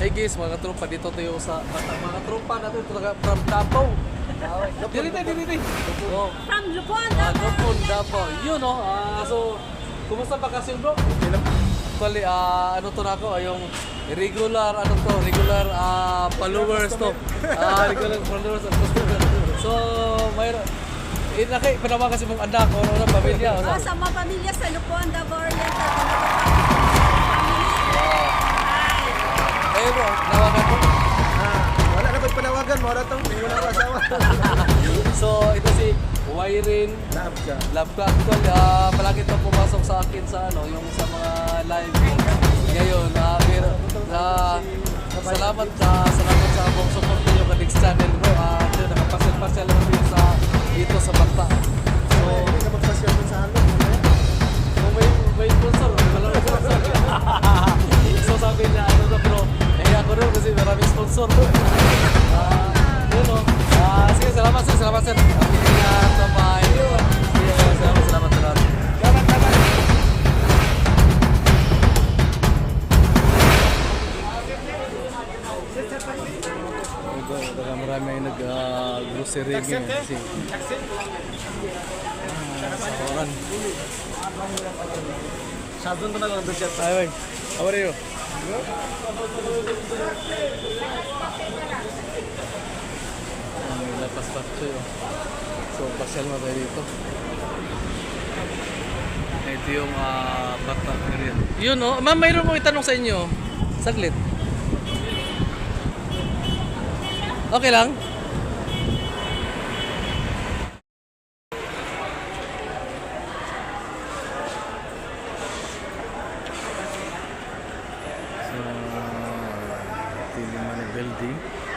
Hey guys, mga tropa, dito tayo sa mga, tropa natin talaga from Davao. Dili tayo, dili tayo. Oh, From Lupon, ah, Davao. Davao, Davao. Yun no, ah, so, kumusta bakasyon bro? Actually, ah, ano to na ako, ah, yung regular, ano to, regular ah, followers to. Ah, regular followers and customers. So, mayroon, eh, naki, panawa kasi mong anak o ano, pamilya. o Oh, sa- sa mga pamilya sa Lupon, Davao Oriental. Eh bro, nawagan mo. Ah, wala na ko'y panawagan mo na to. Hindi wala ko asawa. So, ito si Wyrin Laab ka. Love ka. Actually, ah, palagi ito pumasok sa akin sa ano, yung sa mga live ngayon. ah, pero, ah, salamat ka, salamat sa abong support niyo sa Dix Channel bro. Ah, uh, nakapasyal-pasyal lang din sa dito sa Bata. So, Hindi ka magpasyon dun sa halong. kung may, may sponsor, wala may sponsor. so sabi niya, ano na bro, eh ako rin kasi maraming sponsor. Ah, yun o. Ah, sige, salamat sir, salamat sir. Ang ingat, bye. Sige, salamat, salamat, salamat. Salamat, salamat. Ito, baka marami ay nag-grocery ngayon kasi sawaran. Sabon ko na lang doon siya. Hi, bye. How are you? Ang lapas patso yun. So, pasyal mo tayo dito. Ito yung uh, bata area. Yun, oh. Ma'am, mayroon mo itanong sa inyo. Saglit. Okay lang? Entendi.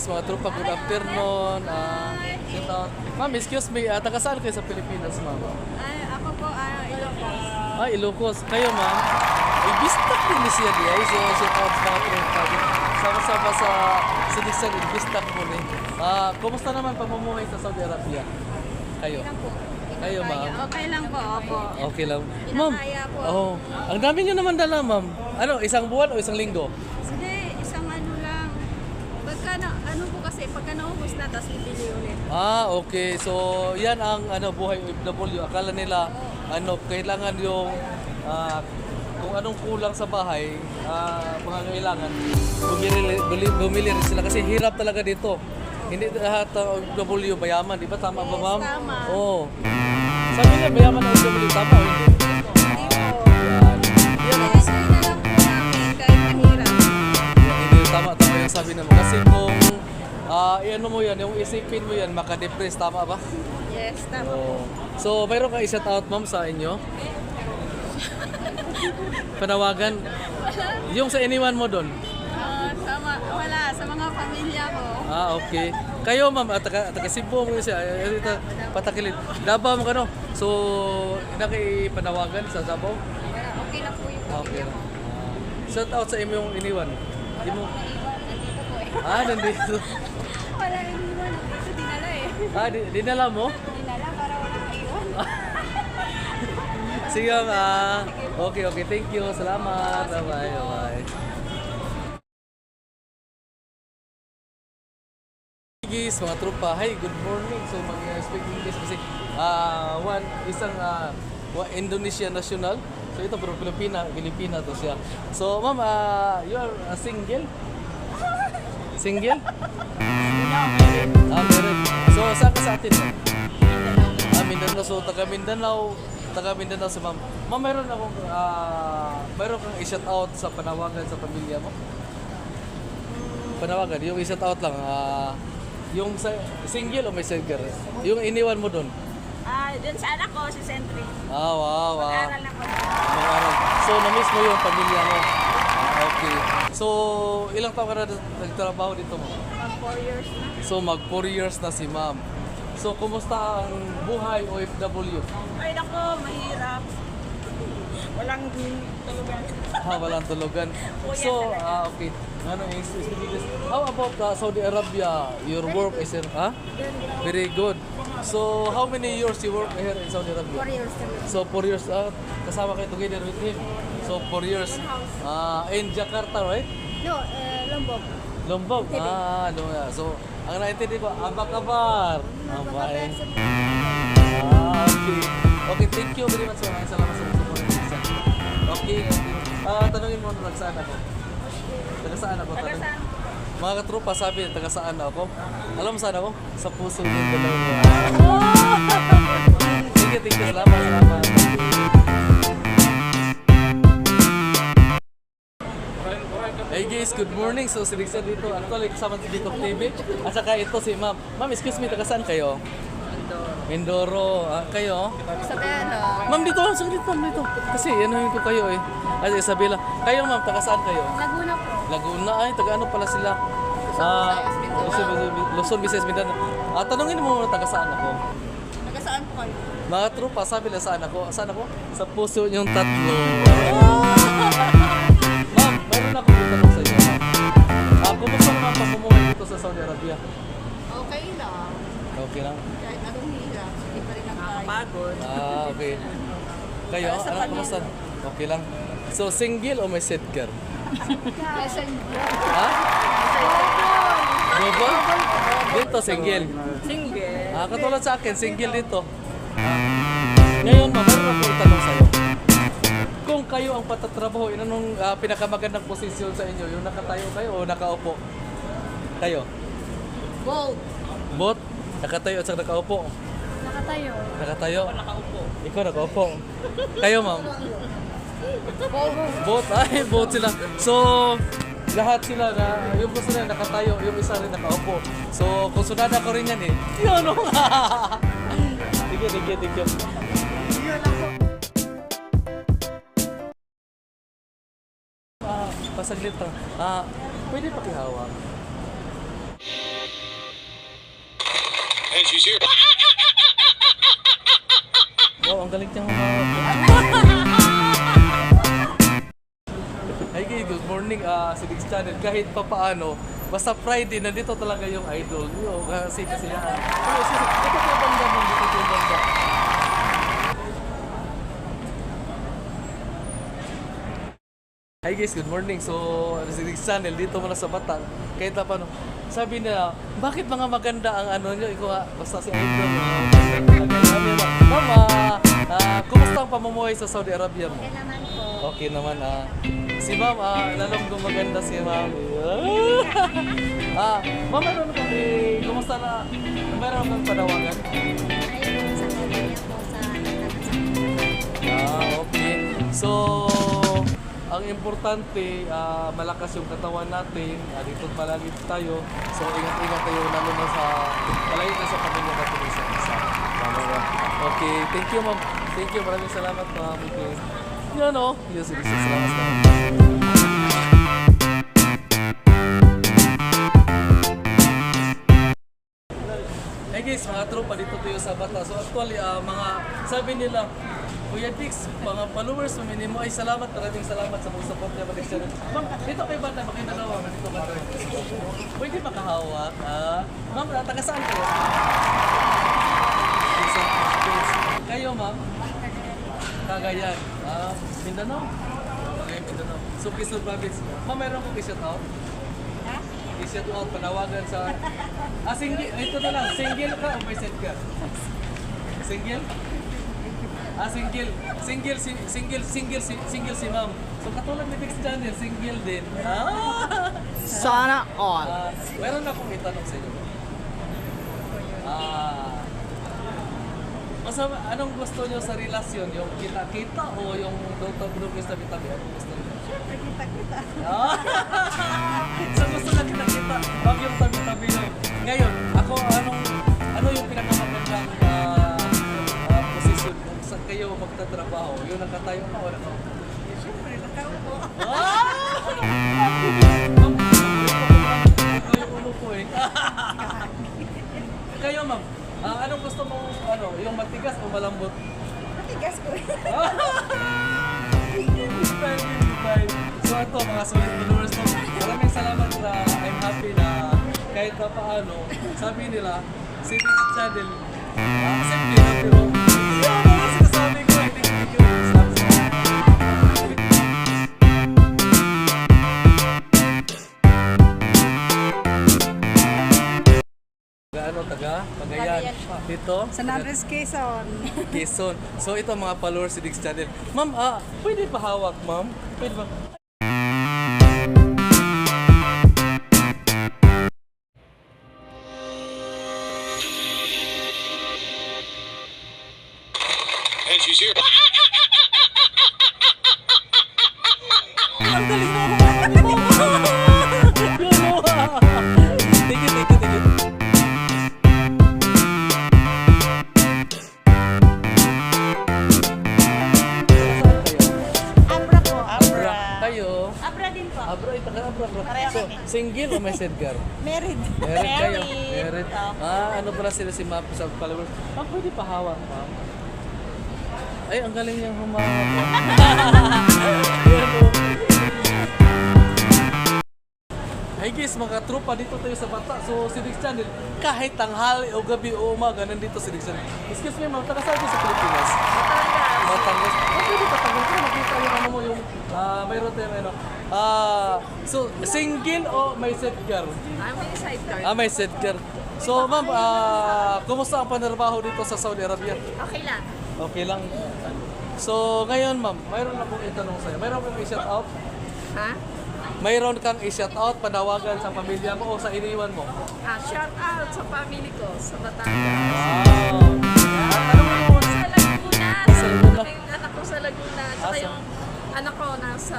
Guys, mga tropa, good afternoon. Uh. Ma'am, excuse me, uh, taga saan kayo sa Pilipinas, ma'am? Ay, ako po, ano, Ilocos. Ah, Ilocos. Kayo, ma'am? Ay, bistak din ni siya di ay. So, sit out sa mga tropa. Sama-sama sa Sidisan, bistak mo ni. Ah, kumusta naman pamumuhay sa Saudi Arabia? Kayo? Kayo, ma'am? Okay lang po, opo. Okay lang. Ma'am, Kinakaya po. oh, ang dami nyo naman dala, ma'am. Ano, isang buwan o isang linggo? Hindi, isang ano lang. Pagka na, ano po kasi, pagka naubos na, tapos bibili ulit. Ah, okay. So, yan ang ano buhay OFW. Akala nila ano kailangan yung ah, kung anong kulang sa bahay, ah, mga kailangan bumili, bumili, bumili rin sila kasi hirap talaga dito. Hindi lahat ng OFW mayaman, di ba? Tama ba, Yes, ma'am? tama. Oo. Sabi niya, mayaman ang OFW. Tama o hindi? Yan. Hindi, tama, tama yung sabi naman. Kasi kung ah, ano mo yan, yung isipin mo yan, makadepress, tama ba? Yes, tama. Oo. So, mayroon ka i-shout out ma'am sa inyo? Panawagan. Yung sa iniwan mo doon. Ah, sama, wala, sa mga pamilya ko. Ah, okay. Kayo ma'am, at taga, taga Cebu mo siya. Ay, ito, patakilid. Davao mo ka no? So, nakipanawagan sa Davao? Wala, okay na po yung Ah, okay. pamilya ko. Ah, shout out sa imo yung iniwan. Di mo? Nandito po eh. Ah, nandito. Wala rin iwan. Dinala eh. Ah, di, dinala mo? Dinala para wala iwan. Sige ah. Okay, okay. Thank you. Salamat. Bye-bye. Bye-bye. guys, mga tropa. Hi, good morning. So, mag-speak English kasi ah one, isang wa- Indonesian national. So, ito pero Pilipina, Pilipina to siya. So, ma'am, ah, you are a single? Single? Ah, meron. So, saan ka sa atin? ma'am? Ah, Mindanao. So, taga Mindanao, taga Mindanao si ma'am. Ma'am, meron akong, ah, meron kang i-shout out sa panawagan sa pamilya mo? Panawagan, yung i-shout out lang, ah, yung sa, single o may single? Yung iniwan mo doon? Ah, dun sa anak ko, si Sentry. Ah, wow, wow. Aral na po. Mag-aral. So, na-miss mo yung pamilya mo? Ah. So, ilang taon ka na nagtrabaho dito mo? Mag 4 years na. So, mag 4 years na si ma'am. So, kumusta ang buhay OFW? Ay, nako, mahirap. Walang tulugan. Ha, walang tulugan. So, ah, okay. Ano, how about uh, Saudi Arabia? Your work is in, ha? Very good. So, how many years you work here in Saudi Arabia? 4 years. So, 4 years, ah, kasama kayo together with him. So, 4 years. Ah, in Jakarta, right? No, eh, Lombok. Lombok. Ah, ano nga. So, ang naintindi ko, abak-abar. Abay. Ah, okay. Okay, thank you very much. Maraming salamat sa support. Okay, okay. Ah, tanungin mo na saan ako. Taga saan ako? Taga saan? Mga katropa sabi, taga saan ako? Alam mo saan ako? Sa puso ng dalawa. Sige, thank you. Salamat, salamat. Hey guys, good morning. So, si Rixan dito. Actually, kasama si Dito TV. At saka ito si Ma'am. Ma'am, excuse me, taga saan kayo? Mindoro. Ah, kayo? Isabela. Ma'am, dito. Saglit, ma'am, dito. Kasi, ano ko kayo eh. Ay, Isabela. Kayo, ma'am, taga saan kayo? Laguna po. Laguna. Ay, taga ano pala sila? Ah. Luzon, Visayas, Luzon, Visayas, Mindanao. Ah, tanungin mo muna taga saan ako. Taga saan po kayo? Mga trupa, sabi nila saan ako? Saan ako? Sa puso niyong tatlo. Ma'am, meron ako dito tanong sa inyo. ma'am. Ah, kumusta naman pamumuhay dito sa Saudi Arabia? Okay lang. Okay lang. Kahit anong hirap, hindi pa rin ang kaya. Pagod. Ah, okay. Kayo, Para sa ano, kumusta? Okay lang. So, single o may? Messenger. Ha? Double? Dito, single. Single. Ah, katulad sa akin, single dito. Ngayon, ma'am, meron ako itanong sa'yo. Kayo ang patatrabaho, anong uh, pinakamagandang posisyon sa inyo? Yung nakatayo kayo o nakaupo? Kayo? Bold. Bot? Nakatayo at saka nakaupo? Nakatayo. Nakatayo? nakaupo. Ikaw nakaupo. Kayo, ma'am? Bold. Bot? Ay, bot sila. So, lahat sila na, yung gusto nila nakatayo, yung isa rin nakaupo. So, kung sunada ko rin yan eh. Yun, no? Sige, sige, sige. Ah, pasaglit lang. Ah, pwede pakihawak. And she's here. Wow, ang galing niyang. Hi guys, good morning uh, sa Diggs Channel. Kahit pa paano, basta Friday, nandito talaga yung idol. Yo, kasi kasi yan. Ito po yung banda mo, dito po yung banda. Hi guys, good morning. So, si Diggs Channel, dito muna sa Batang. Kahit pa paano, sabi nila, bakit mga maganda ang ano nyo? Ikaw ha, basta si idol. Mama, ah, kumusta ang pamumuhay sa Saudi Arabia mo? Okay naman po. Okay naman ah. Si ma'am, ah, lalong gumaganda si ma'am. ah, ma'am, ano na kami, kumusta na, meron kang panawagan? Ayun, sa kanya po sa. Ah, okay. So, ang importante, ah, malakas yung katawan natin. Ah, dito palagi tayo. So, ingat-ingat tayo lalo na sa, malayo na sa pamilya natin isa isa. Okay, thank you ma'am. Thank you, maraming salamat ma'am. Okay. Yan o. Yes, yes, yes, salamat salamat. Guys, mga tropa dito tayo sa Bata. So actually, ah, mga sabi nila, Kuya Dix, mga followers mo minimo ay salamat, maraming salamat sa mga support niya balik channel. Ma'am, dito kay Bata, bakit dalawa, dito ka Pwede makahawak, ah. Ma'am, ah, taga saan kayo? Kayo, ma'am? Cagayan. Ah, Mindanao? Okay, Mindanao. So, Quezon Province. Ma'am, meron ko i-shout out? I-shout out, panawagan sa... Ah, single. Ito na lang. Single ka o may set ka? Single? Ah, single. Single, si, single, single, si, single si ma'am. So, katulad ni Bix Channel, single din. Ah! Sana all. Ah, meron akong itanong sa inyo. Ah, Masa, anong gusto nyo sa relasyon? Yung kita-kita o yung dotog-dog sa tabi-tabi? Anong gusto nyo? Siyempre, kita-kita. Ah! so gusto na kita-kita, wag yung tabi-tabi nyo. Ngayon, ako, ano magtatrabaho, yun ang katayo ka, ano? wala eh, ka. Siyempre, nakaupo. Ito yung ah! ulo ko eh. Kayo ma'am, ah, anong gusto mo, ano, yung matigas o malambot? Matigas ko so ito mga solid viewers ko, maraming salamat na I'm happy na kahit na paano, sabi nila, si Rich Channel, uh, simple na pero Dito? San Andres Quezon. Quezon. So ito mga followers si Diggs Channel. Ma'am, ah, pwede pa hawak, ma'am? Pwede ba? Married. Merit kayo. Merit. Opo. Ah, ano pala sila si Map sa followers? Ma'am, pwede pa hawak, ma'am. Ay, ang galing niyang humawak. Yan, oh. Hey guys, mga tropa, dito tayo sa bata. So, si Dix Channel, kahit tanghali o gabi o umaga, nandito si Dix Channel. Excuse me, ma'am, taga sa Pilipinas? Batangas. Oh, pwede Batangas. Kaya makita yung ano mo, yung ah, mayroon tayong ano. Ah, so, single o may girl? I'm in sidecar. Ah, may girl. So, ma'am, ah, kumusta ang panarbaho dito sa Saudi Arabia? Okay lang. Okay lang. So, ngayon, ma'am, mayroon akong itanong sa'yo. Mayroon kang i-shout out? Ha? Mayroon kang i-shout out, panawagan sa pamilya mo o sa iniwan mo? Ah, shout out sa family ko sa Batangas. Wow! Laguna. Yung anak ko sa Laguna. Tsaka Asa? yung anak ko nasa...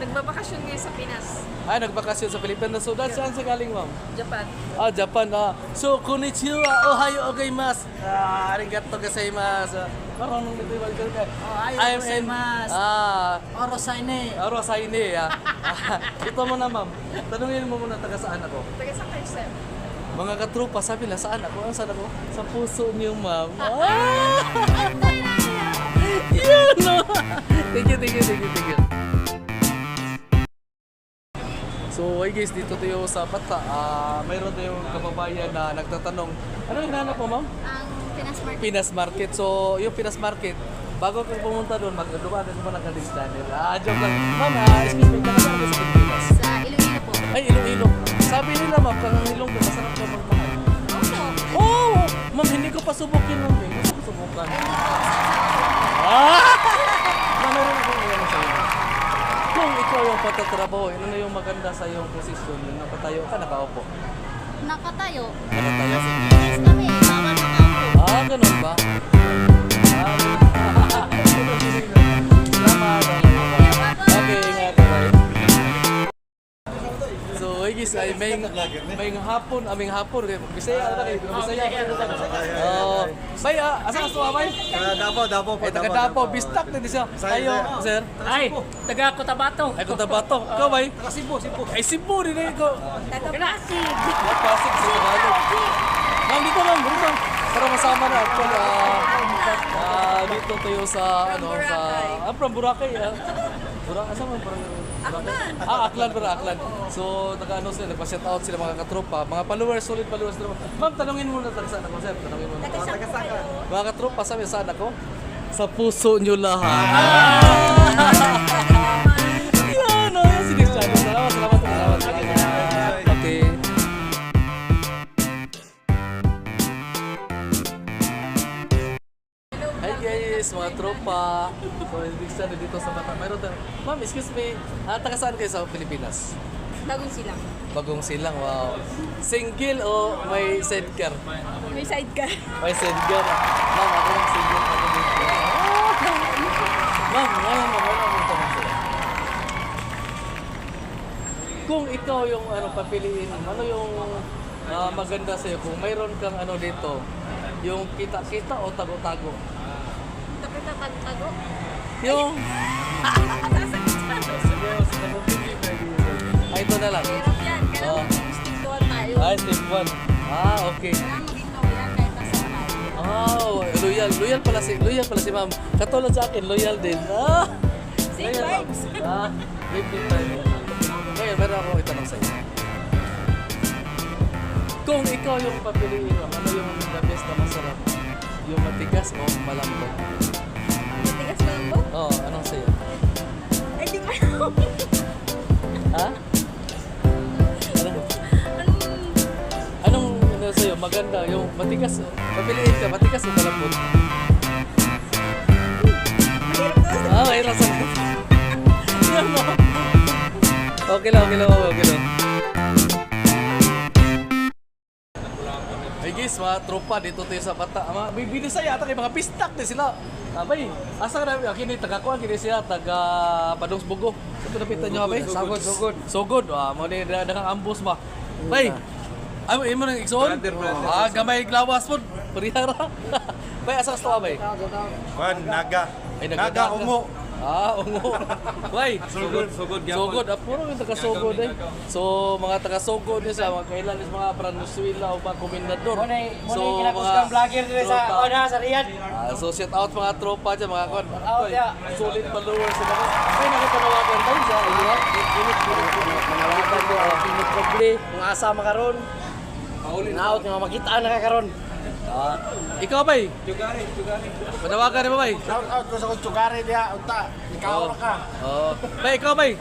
Nagbabakasyon ngayon sa Pinas. Ay, nagbakasyon sa Pilipinas. So, dahil saan sa galing, ma'am? Japan. Ah, Japan. Ah. So, konnichiwa. Ohayo gozaimasu. Ah, arigato gozaimasu. Marunong nito yung mga ka. Ohayo I'm gozaimasu. Ah, Oro Saine. Aro sa ini. Ah. Ah, Ito mo na, ma'am. Tanungin mo muna taga saan ako. Taga sa sir? Mga katrupa, sabi na, saan ako? Ang saan ako? Sa puso niyo, ma'am. Ah! Yun, no? Thank you, thank you, thank you, thank you. So, hey guys, dito tayo sa Bata. Ah, mayroon tayong kababayan na nagtatanong, ano yung hinanap mo, ma'am? Ang Pinas Market. Pinas Market. So, yung Pinas Market, bago ka pumunta doon, magdumaan ka muna ng Kadis Channel. Ah, joke lang. Ma'am, ah, excuse me, kanasan ka sa Pilipinas? Sa Iloilo po. Ay, Iloilo. Sabi nila, ma'am, kang Ilong, masarap ka magmahal. Opo. Oh! Ma'am, hindi ko pa subukin ma'am eh. Gusto ko subukan. Ah! Ma'am, meron akong iyan sa iyo. Kung ikaw yung patatrabaho, ano na yung maganda sa iyong posisyon? Yung nakatayo ka, nakaupo. Nakatayo. Nakatayo? Yes kami, bawal makaupo. Ah, ganun ba? Ah, Salamat. Guys, ay may may hapon, aming hapon kay Bisaya ano kay Bisaya. Oh, bay asa ka bay? Ah, Davao, Davao po. Ay taga Davao, bistak din siya. Ayo, sir. Ay, taga Cotabato. Ay Cotabato. Ikaw bay? Taga Cebu, Cebu. Ay Cebu din eh ko. Klasig. Pasig sa Tagalog. Ma'am, dito ma'am, dito. Para masama na actually ah ah, dito tayo sa ano sa ah, from Boracay. Ah. Boracay asa man parang Aklan. Ah, Aklan para Aklan. So, naka-ano sila, nagpa-shout out sila mga katropa, mga followers, solid followers nila. Ma'am, tanungin mo na taga saan ako, sir. Tanungin mo na. Mga katropa, sabi saan ako? Sa puso nyo lahat. tropa. So, Dick Channel dito sa Bata. Mayroon tayo. Ma'am, excuse me. Ah, taga saan kayo sa Pilipinas? Bagong silang. Bagong silang, wow. Single o may sidecar? May sidecar. May sidecar. Ma'am, ako lang single. Ako dito. Ma'am, ngayon mo, wala mo tanong sila. Kung ikaw yung ano papiliin, ano yung ah, maganda sa'yo? Kung mayroon kang ano dito, yung kita-kita o tago-tago? Yung... Ay, ito na lang. Hirap yan. Kailangan Oh. mag-stick doon tayo. Ah, step 1. Ah, okay. Kailangan maging loyal kahit nasa. Oh, loyal. Loyal pala si, loyal pala si ma'am. Katulad sa akin, loyal din. Ah! Same vibes. Ah, din tayo. Ngayon, meron ako itanong sa iyo. Kung ikaw yung papiliin mo, ano yung the best na masarap? Yung matigas o malambot? Oo, oh, anong sa'yo? Ay, di ko alam. Ha? Anong, Anong... anong ano sa'yo? Maganda, yung matigas. Papiliin ka, matigas o to. Ah, mahirap sa mo. Okay lang, okay lang, okay lang. Guys, mga tropa dito tayo sa bata. Mga bibili sa yata kay mga pistak din sila. Abay, asa ka na kini taga kuan kini siya taga Padong Bugo. Sa napitan niyo abay? Sugod, sugod. Sugod. Ah, mo ni dagang ambos ba. Bay. Ay, imo nang igsoon? Ah, gamay glawas pod. Parihara. Bay, asa ka sa bay? Juan, naga. Ay, Naga, nagdadagan. ungo. Ah, ungo. Bay, sugod, sugod, sugod. Ah, puro yung taga-sugod eh. So, mga taga-sugod niya sa mga kailan is mga Pranusuila o mga komendador. Muna muna kinapos kang vlogger dito sa tropa. Ona sa Riyadh. Ah, so, shout out mga tropa dyan, mga kon. out, yeah. Solid followers sila. Ay, nakapanawagan tayo sa iyo. Init, init, init. Manawagan ko, ah, init probably. Kung asa makaron. Naot nga makita na kakaron. Ah, ikaw bay? Tugari, tugari. Panawagan mo bay? Shout out ko sa kong tsugari diya. Unta, ikaw Oo. ka. Oh. Bay, ikaw bay?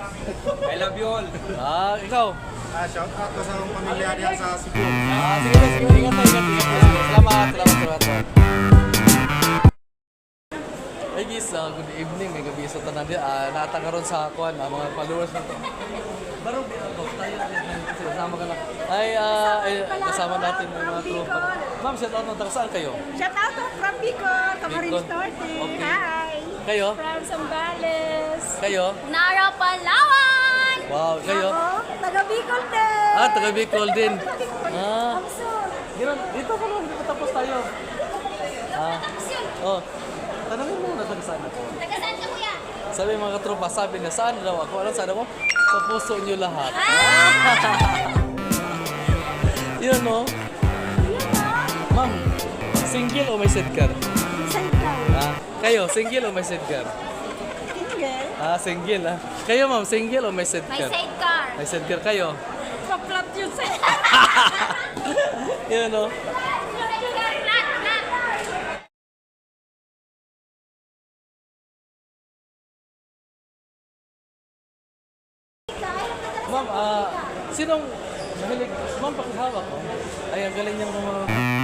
I love you all. Ah, ikaw? Ah, shout out ko sa akong pamilya diya sa Cebu. Ah, sige, sige, sige. Ingat tayo, ingat, ingat. Salamat, salamat, salamat. Hey guys, ah, good evening. May gabi sa tanan din. Ah, naata karon sa kuan, ah, mga followers na to. Baro tayo kasama ka lang. Ay, ah, ay, kasama natin yung mga tropa. Ma'am, shout out na taga saan kayo? Shout out to from Bicol, Camarines Bicol. Norte. Okay. Hi. Kayo? From Zambales. Kayo? Nara Palawan! Wow, kayo? Ako, taga Bicol din. Ah, taga Bicol din. Ah, Absurd. dito, dito ka lang, dito tapos tayo. Ah, oh. Tanongin mo na taga saan ako. Taga saan ka kuya? Sabi mga katropa, sabi niya, saan daw ako? Ano saan ako? Sa puso niyo lahat. Yun, no? Ma'am, single o may sidecar? Ka? Ah, kayo, single o may sidecar? Single. Ah, single ah. Kayo, ma'am, single o may May sidecar? sidecar. May sidecar kayo. Pa-flat yun sa... Yun, no? Flat, flat. Ma'am, ah, sinong mahilig? Ma'am, pakihawak ko. Ay, ang galing niyang mga...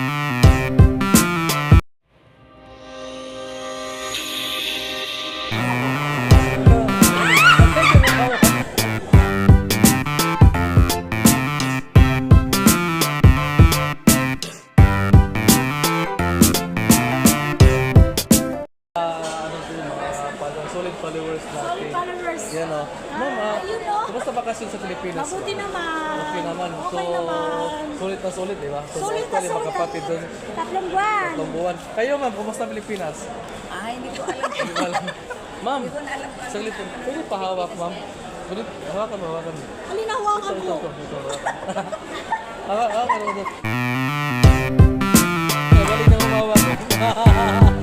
sulit, di ba? So, Sulit na sulit. magkapatid doon. Tatlong buwan. Tatlong buwan. Kayo, ma'am, kumusta Pilipinas? Ay, hindi ko alam. Hindi ko alam. ma'am, saglit po. Pwede pahawak, ma'am. Pwede, hawakan mo, hawakan mo. Halina, hawakan mo. ito, ito, ito, hawakan. Hawak, hawakan galing na humawak.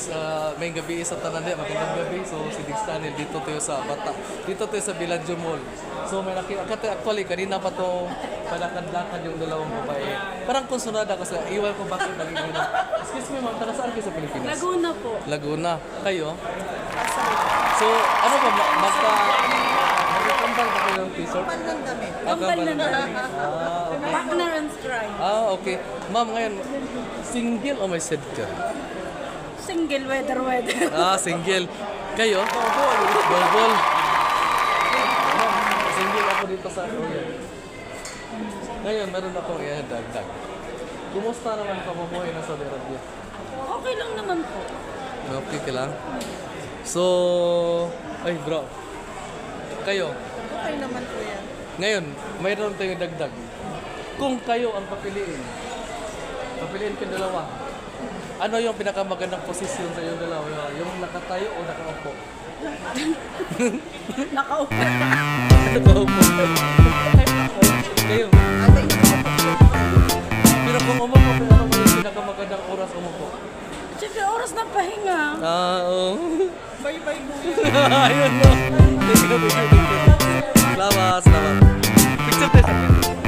Guys, uh, may gabi sa tanan di, magandang gabi. So si Dix Channel dito tayo sa Bata. Dito tayo sa Villaggio Mall. So may nakita actually kanina pa to palakad-lakad yung dalawang babae. Parang konsunada kasi iwan ko bakit naging ganun. Excuse me ma'am, taga saan kayo sa Pilipinas? Laguna po. Laguna. Kayo? So, ano ba, ma- magka... Magkakambal ba kayo ng t-shirt? Kambal ng damit. Ah, kambal ng damit. Ah, okay. Partner and strike. Ah, okay. Ma'am, ngayon, single o may set ka? Single weather weather. Ah, single. Kayo? Bobol. Bobol. Single ako dito sa Royal. Ngayon, meron akong iadagdag. Kumusta naman pamumuhay na Saudi Arabia? Okay lang naman po. Okay ka lang? So, ay bro. Kayo, Okay naman po yan. ngayon, mayroon tayong dagdag. Kung kayo ang papiliin, papiliin kayong dalawa, ano yung pinakamagandang posisyon sa yung dalawa? Yung nakatayo o nakaupo? Nakaupo. Nakaupo. kayo. Kung umupo, pero ano yung pinakamagandang oras umupo? Siyempre, oras ng pahinga. Ah, oo. Bye-bye, kuya. Ayun no. Thank you, thank you, thank you. Salamat, salamat. Picture tayo sa